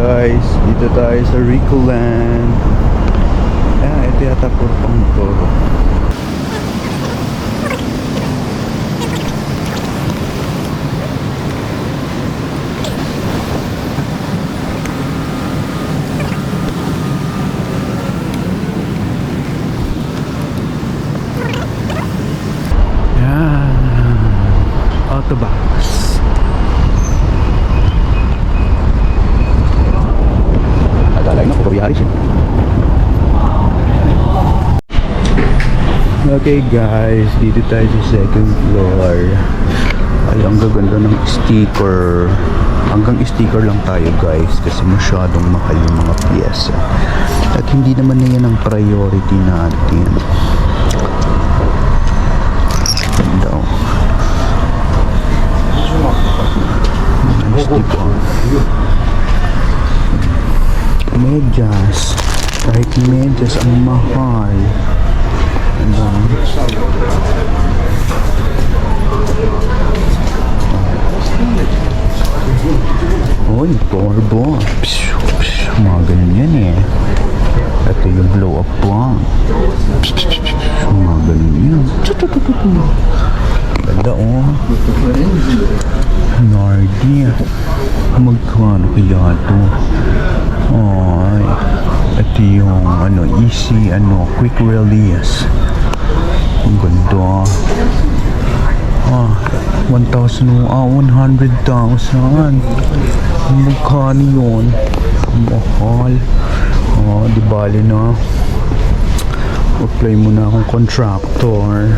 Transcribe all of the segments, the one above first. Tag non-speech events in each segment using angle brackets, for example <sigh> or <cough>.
guys, dito tayo sa Ricoland. Ah, ito yata puro pang toro. Yan. Autobox. Akala na, puro Yaris eh. Okay guys, dito tayo sa second floor. Ay, ang gaganda ng sticker. Hanggang sticker lang tayo guys kasi masyadong mahal yung mga piyesa. At hindi naman na yan ang priority natin. Ganda oh. Ang sticker. Medyas. Kahit medyas ang mahal. Ano? Uy, turbo. Psh, psh, mga ganun yan eh. Ito yung blow up one. Psh, psh, psh, psh, mga ganun yan. Ganda oh. Nardi. Magkano kaya ito? Ay. Ito yung ano, easy, ano, quick release. Ang ganda. Ah, 1,000, ah, 100,000. Magkano yun? Mahal. Ah, di bali na. Apply muna akong contractor.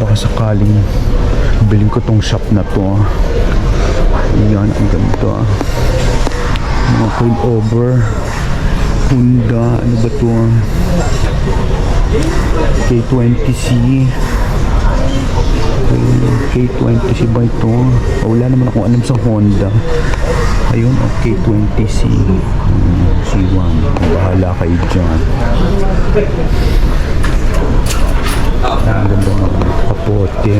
Baka sakaling bilhin ko tong shop na to. Yan, ang ganda. Mga coil over. Honda, ano ba to? K20C. K20C ba ito? Oh, wala naman akong alam sa Honda. Ayun, oh, K20C. Hmm, C1. Bahala kayo dyan. Ang ganda ng kapote.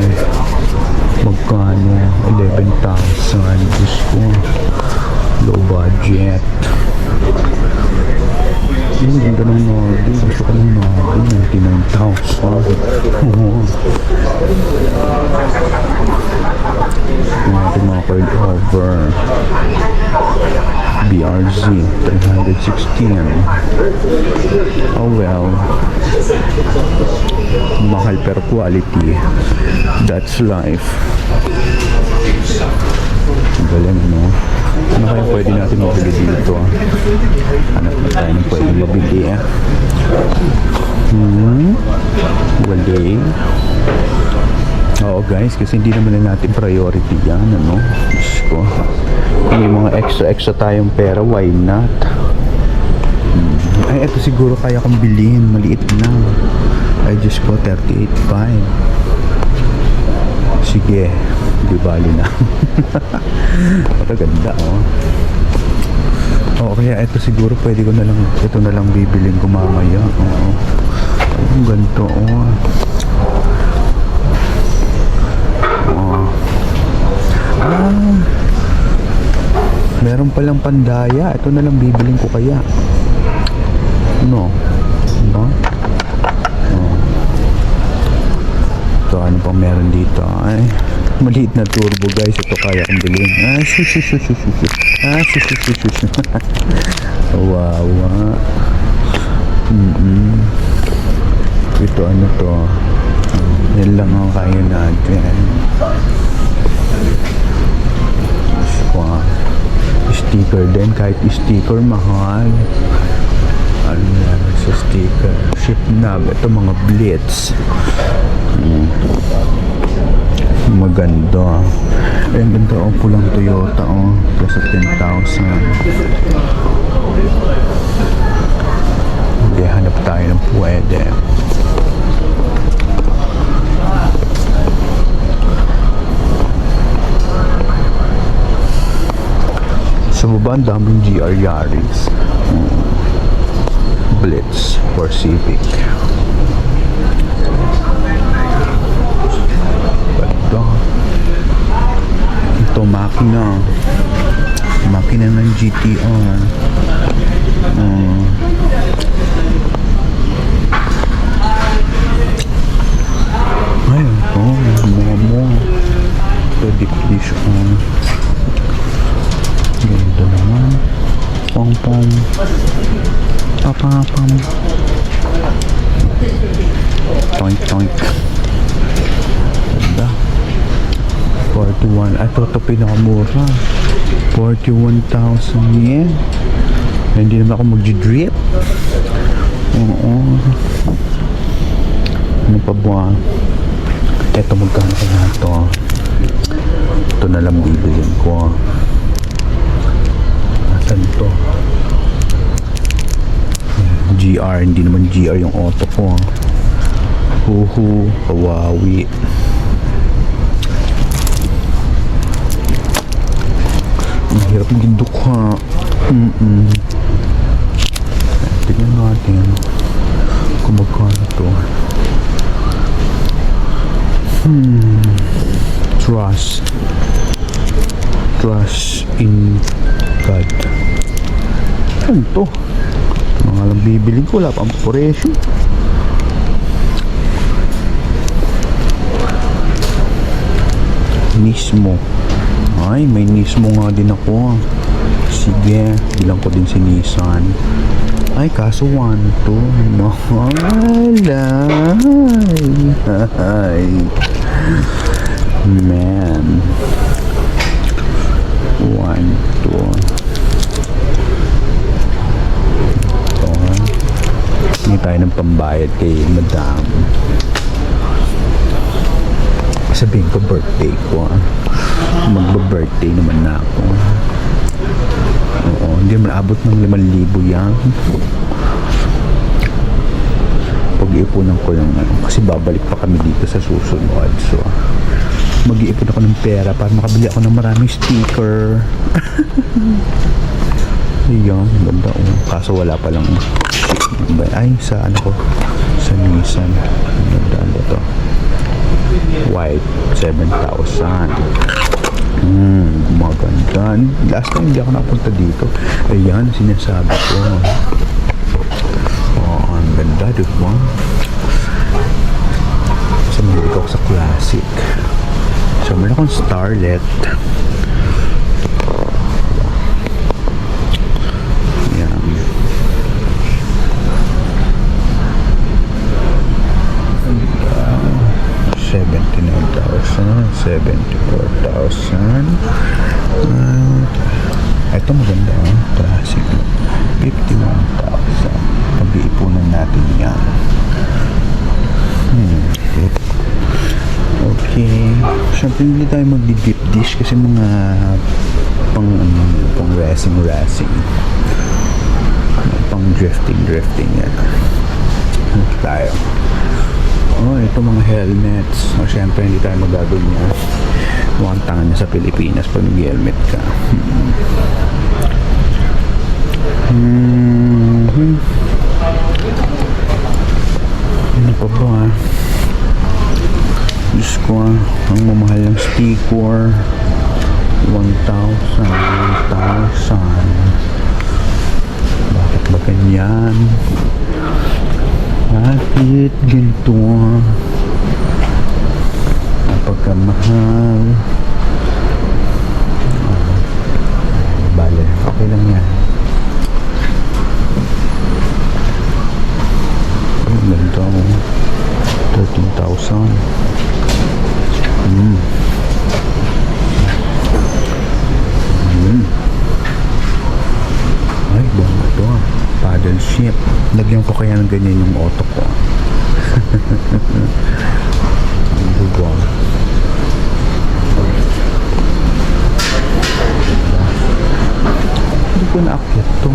Magkano? 11,000. Diyos ko. Low budget. Yung ganda ng Nordi. Gusto ko ng Nordi. 99,000. Oo. Yung ating mga coil over. BRZ 316. Oh well. Mahal pero quality. That's life. Galing, no? Ano kaya pwede natin mabili dito? Hanap na tayo mabili, eh. Hmm? Wali. Oo guys, kasi hindi naman na natin priority yan, ano? Diyos ko. Kung may mga extra-extra tayong pera, why not? Hmm. Ay, eto siguro kaya kong bilhin. Maliit na. Ay, Diyos ko, 38.5. Sige, di bali na. <laughs> Ito ganda, oh. Oo, kaya ito siguro pwede ko na lang, ito na lang bibilin ko mamaya. Oo. Ang ganito, oh. Oo. Ah. Meron palang pandaya. Ito na lang bibilin ko kaya. No. Diba? Oh. Ito, ano pang meron dito? Ay, maliit na turbo guys. Ito kaya kong bilhin. Ah, shush, shush, shush, shush, shush. Ah, shush, shush, shush, shush. <laughs> Wawa. Mm-mm. Ito, ano to? Yan lang ang kaya natin. Wow. Sticker din. Kahit sticker, mahal. Ano meron sa sticker? Ship knob. Ito mga blitz. Hmm. Maganda. Eh, ang ganda oh, pulang Toyota oh. Plus 10,000. Hindi, hanap tayo ng pwede. Sa baba, ang daming GR Yaris. Hmm. Blitz for Civic. Ganda. Ito, makina. makina ng GTR. Oh. Ay, ito. Mga mo. Ito, dish. Oh. Ganda naman. Pong pong. Papapam. Toink toink. 41. Ay, ito pinakamura. 41,000 yen. Hindi naman ako mag-drip. Oo. Ano pa ba? Ito magkano kaya ito? Ito na lang bibilin ko. Asan to? GR, hindi naman GR yung auto ko. Huhu, kawawi. Ang hirap maging dukha. Mm-mm. Tingnan natin kung magkano to. Hmm. Trust. Trust in God. Ano to? Mga lang bibili ko, wala pang presyo. Nismo. Ay, may Nismo nga din ako. Sige, bilang ko din si Nissan. Ay, kaso 1, 2, mahalay. Ay. Man. 1, 2. Ito. Hindi tayo ng pambayad kay Madam. Sabihin ko birthday ko. ah. Magba-birthday naman na ako. Oo, hindi naman abot ng 5,000 yan. Pag-iipunan ko yung ano, kasi babalik pa kami dito sa susunod. So, mag-iipon ako ng pera para makabili ako ng maraming sticker. <laughs> Ayan, ganda oh. Kaso wala pa lang. Ay, sa ano ko? Sa Nissan. Ganda ba to? White, 7,000. Hmm, maganda. Last time hindi ako napunta dito. Ayan, sinasabi ko. Oh, ang ganda, di ba? Sa mahilig ako sa classic. So, meron akong Starlet. 74,000 uh, ah, ito maganda ang oh, classic 51,000 pag-iipunan natin yan. Hmm okay. Syempre hindi tayo magdi-dip dish kasi mga pang ano, pang racing racing pang drifting drifting yan tayo. Oh ito mga helmets. Oh, syempre hindi tayo magagawin yan. Mukhang tanga niya sa Pilipinas pag nag-helmet ka. Hmm. Hmm. Ano pa ba? Diyos ko ah, ang mamahal ng sticker. 1,000, 1,000. Bakit ba ganyan? Bakit ganito? Napagkamahal. Ah, Bale, okay lang yan. Ganda mo. 13,000. Hmm. Hmm. Ay, na to. Paddle ship. Lagyan ko kaya ng ganyan yung auto ko. <laughs> Ang buwan. Hindi ko naakyat to.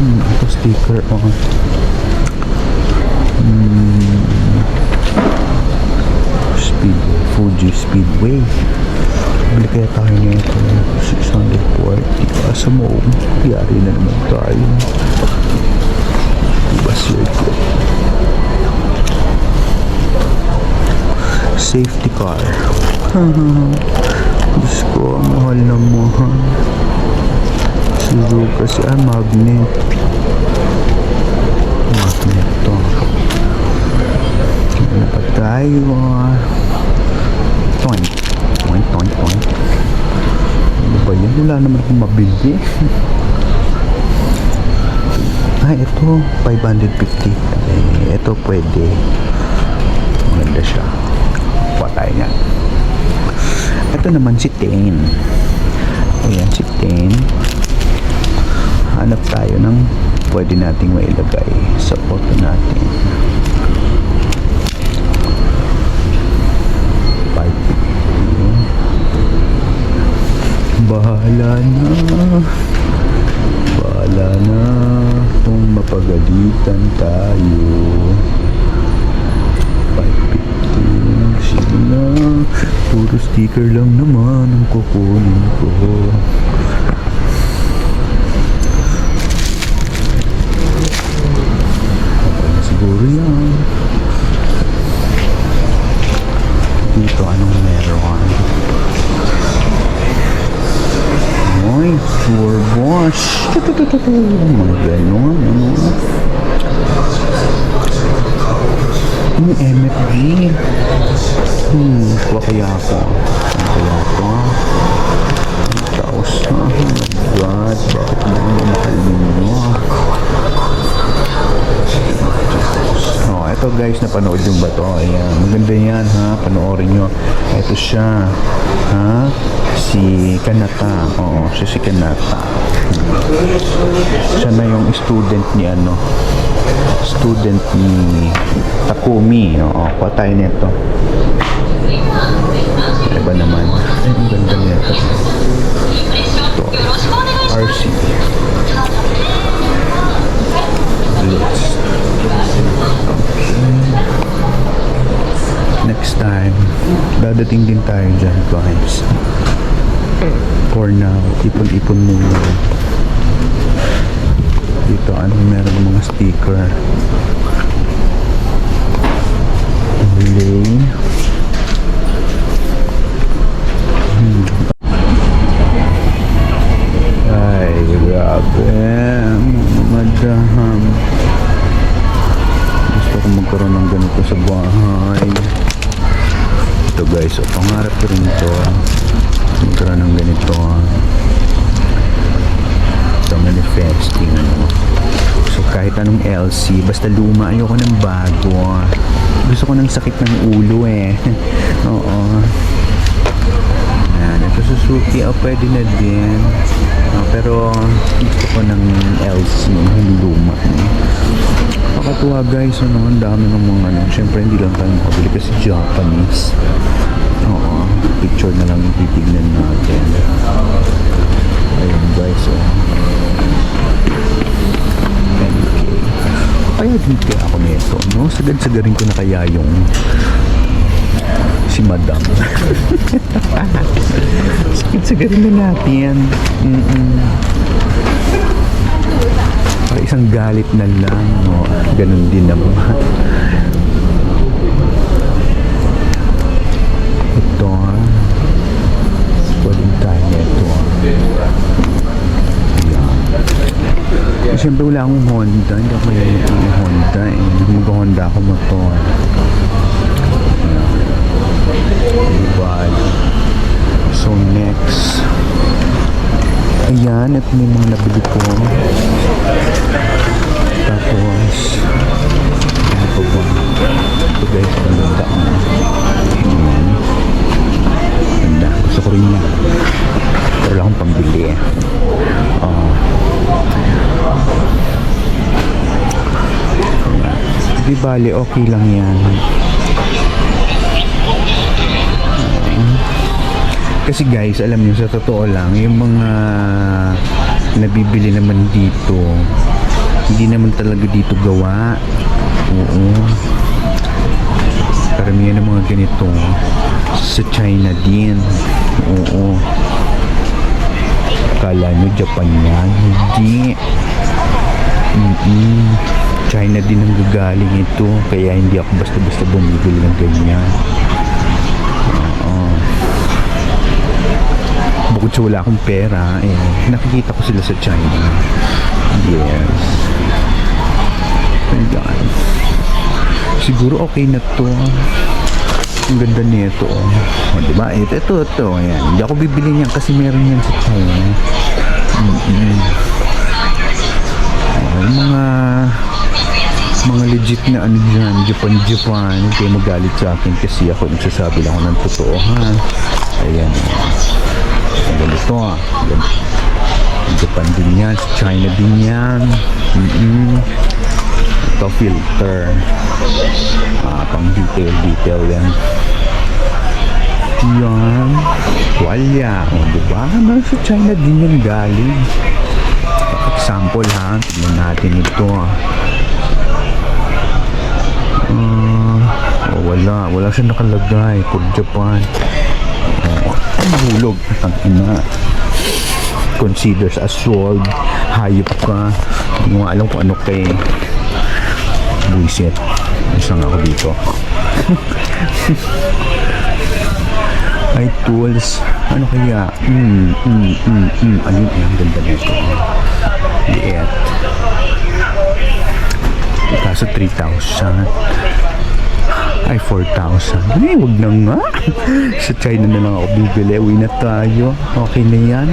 Hmm, ito sticker. Oh. Speedway, Fuji Speedway. Bili kaya tayo nito 640. Kaso mo, yari na naman tayo. Diba circle? Safety car. Diyos ko, mahal na mahal. Kasi ah, magnet. Magnet to. Ano tayo? Toink. Toink, toink, toink. Ano ba yan? Wala naman akong mabili. <laughs> ah, ito. 550. Eh, ito pwede. Maganda siya. Kuha tayo niyan. Ito naman si Ten. Ayan si Ten. Hanap tayo ng pwede nating mailagay sa photo natin. 550. Bahala na. Bahala na kung mapagalitan tayo. 550. Sige na. Puro sticker lang naman ang kukunin ko. Eto guys, napanood yung ba to? Ayan, maganda yan ha, panoorin nyo. Eto siya, ha? Si Kanata, oo, siya si Kanata. Siya na yung student ni ano, student ni Takumi, oo, kuha tayo nito. Iba naman. Ay, ang ganda nito. Ito, RC. Let's time. Dadating din tayo dyan guys for now ipon-ipon muna. Dito ano meron mga sticker guys. So pangarap ko rin to magkaroon ng ganito ito manifesting ano. So kahit anong LC basta luma ayoko ng bago gusto ko ng sakit ng ulo eh. <laughs> Oo. Yan ito Suzuki oh, pwede na din. Oh, pero gusto ko ng LC yung luma. eh. Nakakatuwa guys, ano, ang dami ng mga ano. Siyempre hindi lang tayo makabili kasi Japanese. Oo, picture na lang yung titignan natin. Ayun guys, oh. 10k. Kaya kaya ako nito, no? Sagad-sagarin ko na kaya yung si Madam. <laughs> Sagad-sagarin na natin. Mm-mm. Para isang galit na lang, no? Ganun din naman. Ito, ah. Pwedeng tayo nito, ah. Ayan. Eh, Siyempre wala akong Honda, hindi ako may Honda eh. Mag-Honda ako motor. Ayan. So next, ayan, ito na yung mga nabili ko. Ano ba? Ito guys, ang ganda. Ayan. Ganda. Gusto ko rin yan. Pero wala akong pambili eh. Ah. Ayan. Di bali, okay lang yan. Kasi guys, alam niyo sa totoo lang, yung mga nabibili naman dito, hindi naman talaga dito gawa. Oo. Karamihan ng mga ganito sa China din. Oo. Kala nyo Japan yan? Hindi. Mm-mm. China din ang gagaling ito. Kaya hindi ako basta-basta bumibili ng ganyan. Oo. Bukod sa wala akong pera, eh, nakikita ko sila sa China. Yes. Ayan. Siguro okay na to. Ang ganda nito. O, diba? Ito, ito, ito. Ayan. Hindi ako bibili niyan kasi meron yan sa China. Mm-mm. Mga mga legit na ano dyan, Japan, Japan. Huwag kayo magalit sa akin kasi ako nagsasabi lang ako ng totoo, ha? Ayan. Ganito, ah. Yan. Japan din yan. China din yan. Mm-mm. Ito, filter. Ah, pang detail, detail yan. Yan. Tuwalya. O, diba? Ano, sa China din yan galing. Example, ha? Tignan natin ito, ah. Ah, oh, wala. Wala siya nakalagay. For Japan. Oh, mahulog. Ang ina. Considers as sold. Hayop ka. Hindi mo alam kung ano kay buisit. Isang ako dito. Ay, tools. Ano kaya? Mm, mm, mm, mm. Ayun, ay, ang ganda nito. Liit. Kaso 3,000. Ay, 4,000. Ay, wag na nga. <laughs> Sa China na lang ako bibili. Uwi na tayo. Okay na yan.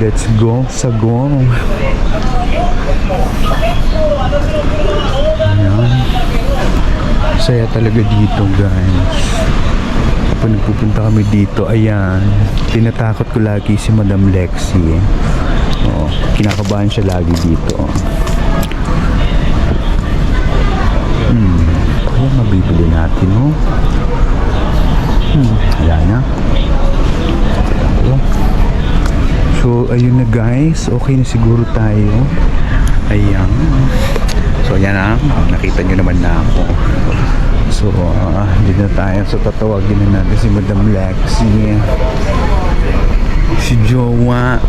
Let's go sa go. Ayan. Saya talaga dito, guys. Kapag nagpupunta kami dito, ayan. Tinatakot ko lagi si Madam Lexi. Oo, kinakabahan siya lagi dito. Hmm, kaya mabibili natin, no? Hmm, wala na. So, ayun na guys. Okay na siguro tayo. Ayan. So, ayan na. Nakita nyo naman na ako. So, uh, hindi na tayo. So, tatawagin na natin si Madam Lexi. Si Jowa.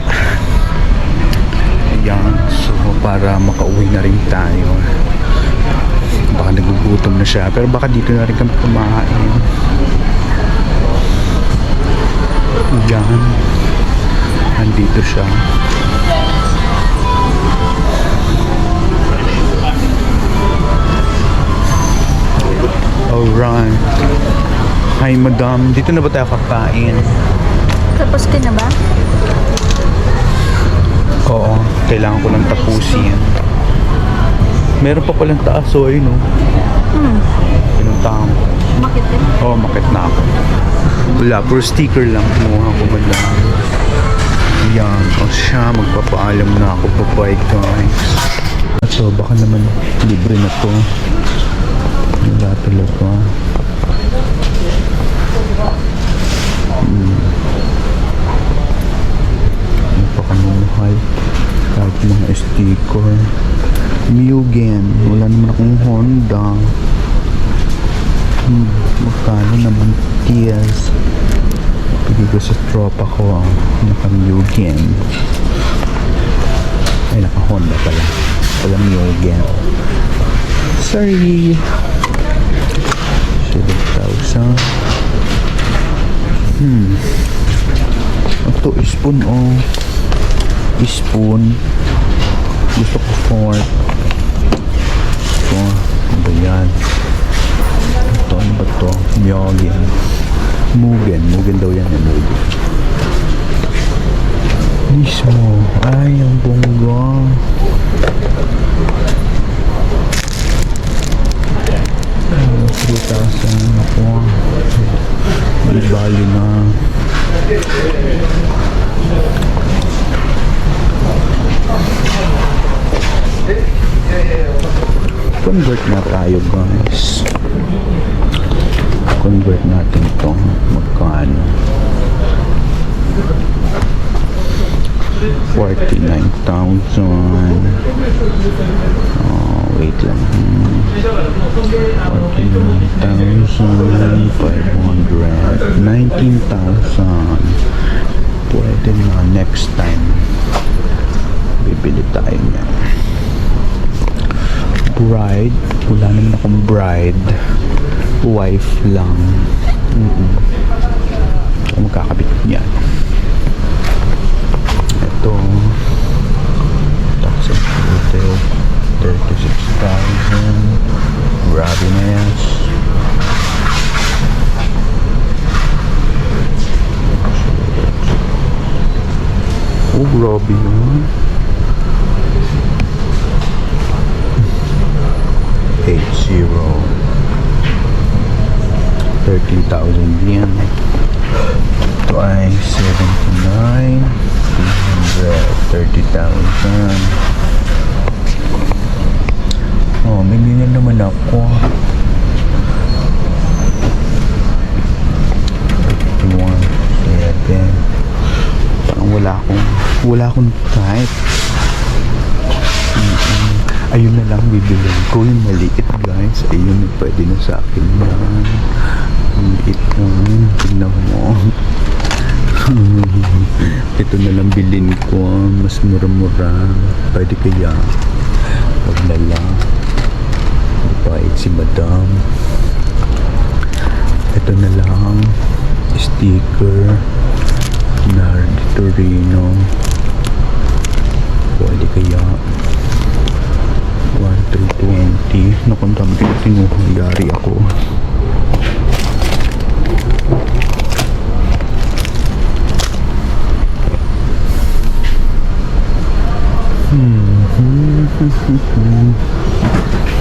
Ayan. So, para makauwi na rin tayo. Baka nagugutom na siya. Pero baka dito na rin kami kumain. Ayan. Nandito siya. Alright. Hi, madam. Dito na ba tayo kakain? Tapos ka na ba? Oo. Kailangan ko lang tapusin. Meron pa palang taasoy, no? Hmm. Pinuntahan ko. Bakit din? Oo, oh, makit na ako. Wala, puro sticker lang. Kinuha ko lang. Yan. O siya, magpapaalam na ako. Bye-bye, guys. So, baka naman libre na to. Wala talaga. Hmm. Napakamuhay. Kahit mga sticker. Mugen. Wala naman akong Honda. Hmm, magkano naman tears bigay ko sa tropa ko ang naka-Mugen ay naka-Honda pala pala Mugen sorry 7,000 hmm ito spoon oh spoon gusto ko fork ito ano ba yan ito, ano ba to? Myogen. Mugen. Mugen daw yan. Eh, Mugen. Mismo. Ay, ang bongga. 3,000 ako. Di bali na. Convert na tayo guys convert natin to magkano 49,000 oh, wait lang. hmm. 49,500 19,000 pwede na next time. Bibili tayo niya bride. Wala naman akong bride. Wife lang. Mm -mm. magkakabit yan Grabe yun. 80 13,000 yen twice 79 330,000 oh may ganyan naman ako 51 7 parang wala akong wala akong type ayun na lang bibilin ko yung maliit guys. Ayun pwede na sa akin yan. Ang liit lang tignan mo. <laughs> Ito na lang bilin ko mas mura-mura. Pwede kaya? Wag na lang. Mabait si madam. Ito na lang. Sticker. Nardi Torino pwede kaya. 1320 nakunta mo yari ako. Trust <laughs>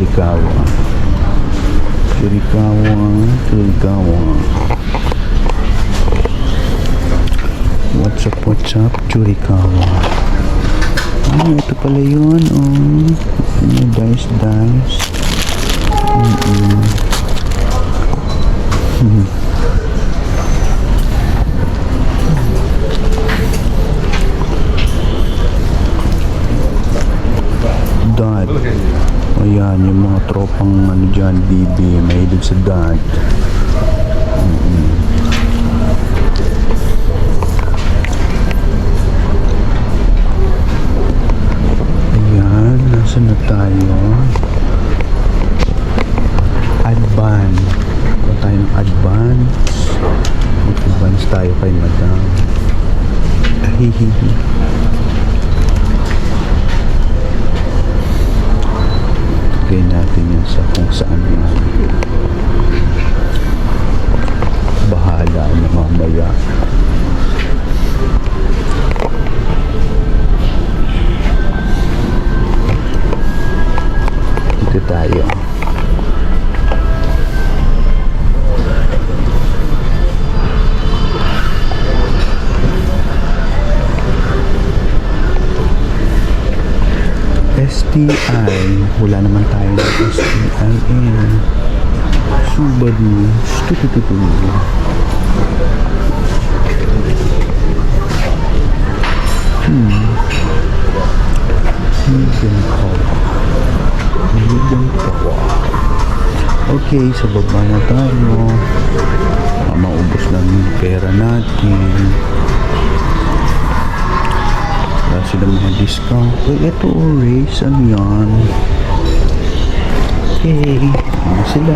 Kirikawa. Kirikawa. Kirikawa. What's up, what's up? Churikawa. Ay, ito pala yun, oh. Ano, dice, dice. Mm-mm. Ayan, yung mga tropang ano dyan, BB, mahilig sa dad. STI, wala naman tayo ng STI eh. Subaru, tutututu. Hmm. Medium power. Medium power. Okay, sa baba na tayo. Maubos lang yung pera natin. Wala sila mga discount. Uy, ito oh, race. Ano yan? Okay. Ano sila?